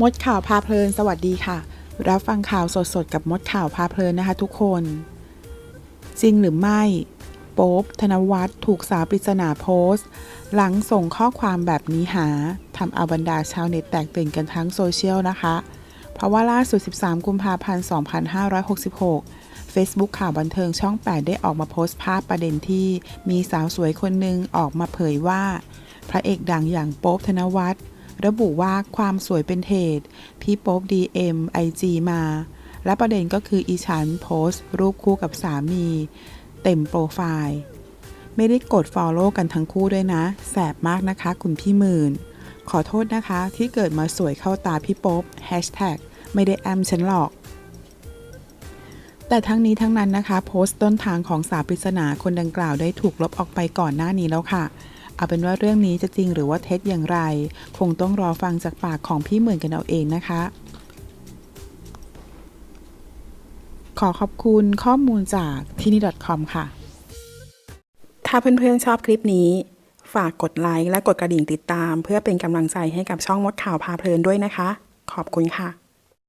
มดข่าวพาเพลิน สวัสดีค่ะ รับฟังข่าวสดๆ กับมดข่าวพาเพลินนะคะทุกคน จริงหรือไม่ โป๊บธนวัฒน์ถูกสาวปริศนาโพสต์ หลังส่งข้อความแบบนี้หาทำเอาบรรดาชาวเน็ตแตกตื่นกันทั้งโซเชียลนะคะ เพราะว่าล่าสุด 13 กุมภาพันธ์ 2566 Facebook ข่าวบันเทิงช่อง 8 ได้ออกมาโพสต์ภาพประเด็นที่มีสาวสวยคนหนึ่งออกมาเผยว่า พระเอกดังอย่างโป๊บธนวัฒน์ ระบุว่าความสวยเป็นเหตุ พี่โป๊บ DM IG มา และประเด็นก็คืออีฉันโพสต์ รูปคู่กับสามี เต็มโปรไฟล์ ไม่ได้กด Follow กันทั้งคู่ด้วยนะ แสบมากนะคะคุณพี่หมื่น ขอโทษนะคะที่เกิดมาสวยเข้าตาพี่โป๊บ Hashtag ไม่ได้แอมฉันหรอกแต่ทั้งนี้ทั้งนั้นนะคะ โพสต์ต้นทางของสาวปริศนาคนดังกล่าวได้ถูกลบออกไปก่อนหน้านี้แล้วค่ะ เอาเป็นว่าเรื่องนี้จะจริงหรือว่าเท็จอย่างไร คงต้องรอฟังจากปากของพี่หมื่นกันเอาเองนะคะ ขอขอบคุณข้อมูลจากที่นี่ .com ค่ะ ถ้าเพื่อนๆชอบคลิปนี้ ฝากกดไลค์และกดกระดิ่งติดตาม เพื่อเป็นกำลังใจให้กับช่องมดข่าวพาเพลินด้วยนะคะ ขอบคุณค่ะ